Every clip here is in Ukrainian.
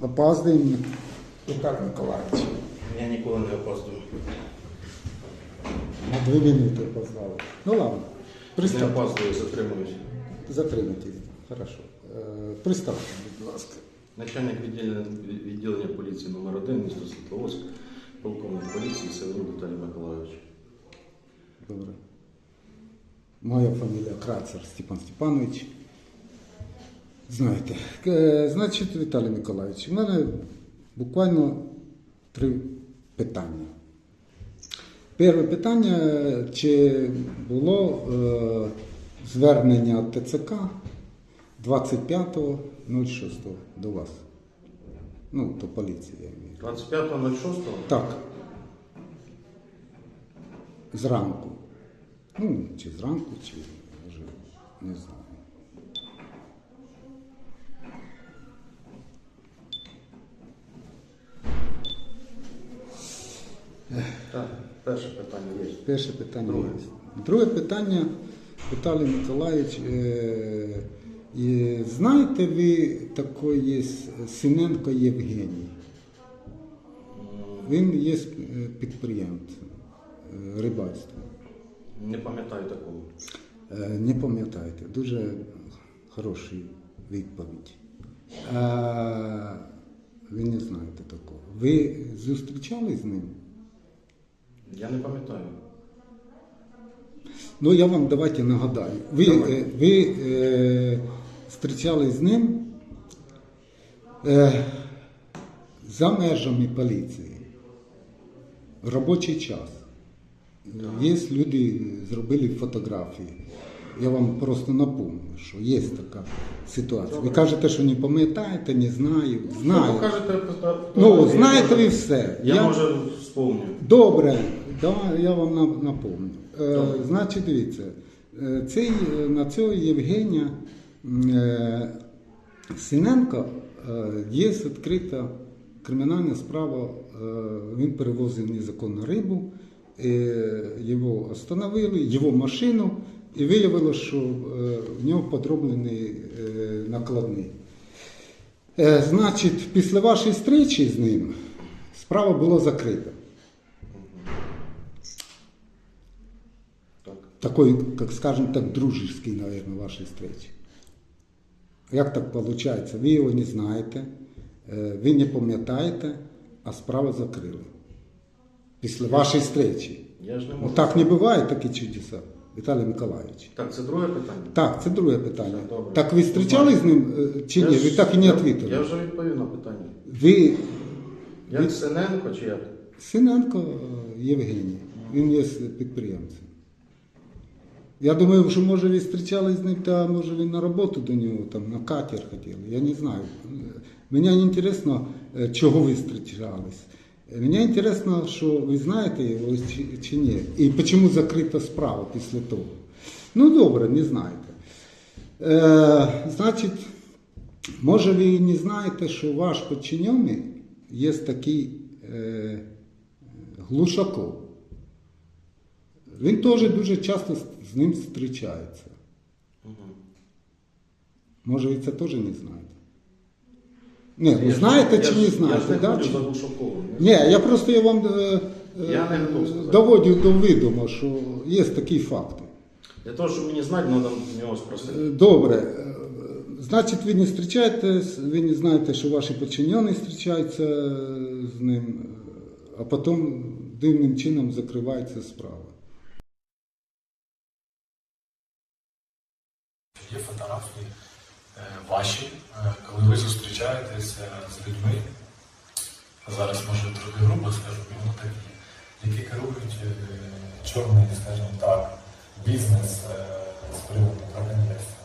Опаздуємо. Віталій Миколаївич. Я ніколи не опаздую. На дві минути опоздали. Ну ладно. Не Пристав. опаздую, затримуюсь. Затримайтесь. Хорошо. Е, Приставте, будь ласка. Начальник відділення, відділення поліції номер 1 місто Світловодськ, полковник поліції Савенюк Віталій Миколайович. Добре. Моя фамілія Крацер Степан Степанович. Знаєте. Значить, Віталій Миколаївич, у мене буквально три питання. Перше питання, чи було е, звернення ТЦК 25.06 до вас? Ну, до поліції, я маю. 25.06 Так. Зранку. Ну, чи зранку, чи може, не знаю. Так, перше питання є. Перше питання. Друге. є. Друге питання, Віталій Миколаївич. Е, е, знаєте ви такої Синенко Євгеній? Він є е, підприємцем е, рибальства. Не пам'ятаю такого. Е, Не пам'ятаєте, дуже хороша відповідь. Е, Ви не знаєте такого. Ви зустрічались з ним? Я не пам'ятаю. Ну, я вам давайте нагадаю. Ви, е, ви е, зустрічались з ним е, за межами поліції. В робочий час. Є люди, зробили фотографії. Я вам просто напомню, що є така ситуація. Ви кажете, що не пам'ятаєте, не знаю. Знаю. Ну, покажете, пото- Ну, знаєте ви все. Я, Я- може вспомню. Добре, давай я вам напомню. Е, Добре. значить, дивіться, е, цей, е, на цього Євгенія е, є відкрита кримінальна справа. Він перевозив незаконну рибу, його остановили, його машину, і виявилося, що е, в нього подроблений е, накладний. Е, Значить, після вашої зустрічі з ним справа була закрита. Так. Такой, как скажем так, дружеский, наверное, вашей встречи. Як так виходить? Ви його не знаєте, ви не пам'ятаєте, а справа закрили. Після вашої зустрічі. Я ж не Ну, так не буває такі чудеса, Віталій Миколаївич. Так, це друге питання. Так, це друге питання. Все, добре. Так ви зустрічались з ним е, чи Я ні? ж- так і не я- відповіли. Я вже відповів на питання. Ви Як Синенко чи як? Синенко е, Євгеній, він є підприємцем. Я думаю, що може ви зустрічались з ним, та може ви на роботу до нього, там, на катер хотіли. Я не знаю. Мені не цікаво, е, чого ви зустрічались. Мені цікаво, що ви знаєте його чи, ні. І чому закрита справа після того. Ну добре, не знаєте. Е, значить, може ви і не знаєте, що ваш підчинений є такий е, Глушаков. Він теж дуже часто з ним зустрічається. Може, ви це теж не знаєте? Ні, ви Я знаєте чи не знаєте? Я ж не за Глушаковим. Ні, я просто я вам е, е, Я не готов сказати. доводю до відома, що є такі факти. Для того, щоб мені знати, треба в нього спросити. Е, Добре. Е, Значить, ви не зустрічаєтесь, ви не знаєте, що ваші підчинені зустрічаються з ним, е, а потім дивним чином закривається справа. Є фотографії е, ваші, е, коли ви зустрічаєтеся з людьми, зараз може трохи грубо скажу, ну так є, які керують е, чорний, скажімо так, бізнес е, з приводу організації.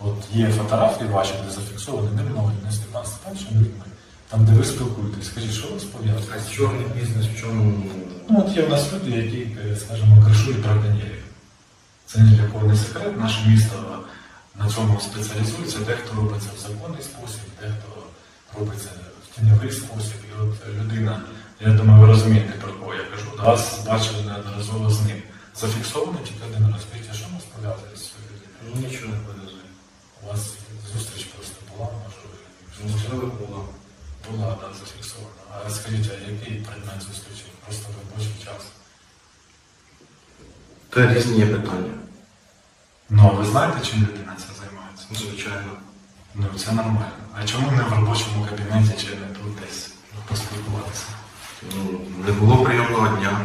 От є фотографії ваші, де зафіксовані не мною, не Степан Степановичем людьми, там, де ви спілкуєтесь, скажіть, що вас пов'язує? А чорний бізнес в чому? Ну, от є в нас люди, які, е, скажімо, кришують браконьєрів. Це ні для кого не секрет. Цьому спеціалізується. Дехто робить це в законний спосіб, дехто робить це в тіньовий спосіб. І от людина, я думаю, ви розумієте, про кого я кажу. Вас бачили неодноразово з ним. Зафіксовано тільки один раз. Скажіть, що нас пов'язує з цією людиною? Ну, нічого не пов'язує. У вас зустріч просто була, можливо. Можливо, було. була да, зафіксована. А скажіть, а який предмет зустрічі? Просто робочий час. Це різні є питання. Ну, а ви знаєте, чим людина це займається? Звичайно. Ну, це нормально. А чому не в робочому кабінеті чи не тут десь поспілкуватися? Ну, не було прийомного дня.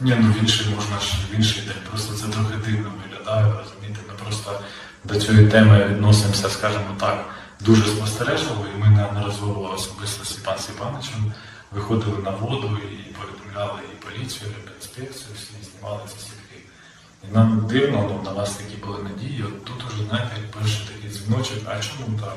Ні, ну в інший можна ж в інший день. Просто це трохи дивно виглядає, розумієте? Ми просто до цієї теми відносимося, скажімо так, дуже спостережливо, і ми неодноразово особисто з Степан Степановичем виходили на воду і повідомляли і поліцію, і інспекцію, всі знімали ці сітки. І нам дивно, ну, на вас такі були надії. От тут уже, навіть перший такий дзвіночок, а чому так?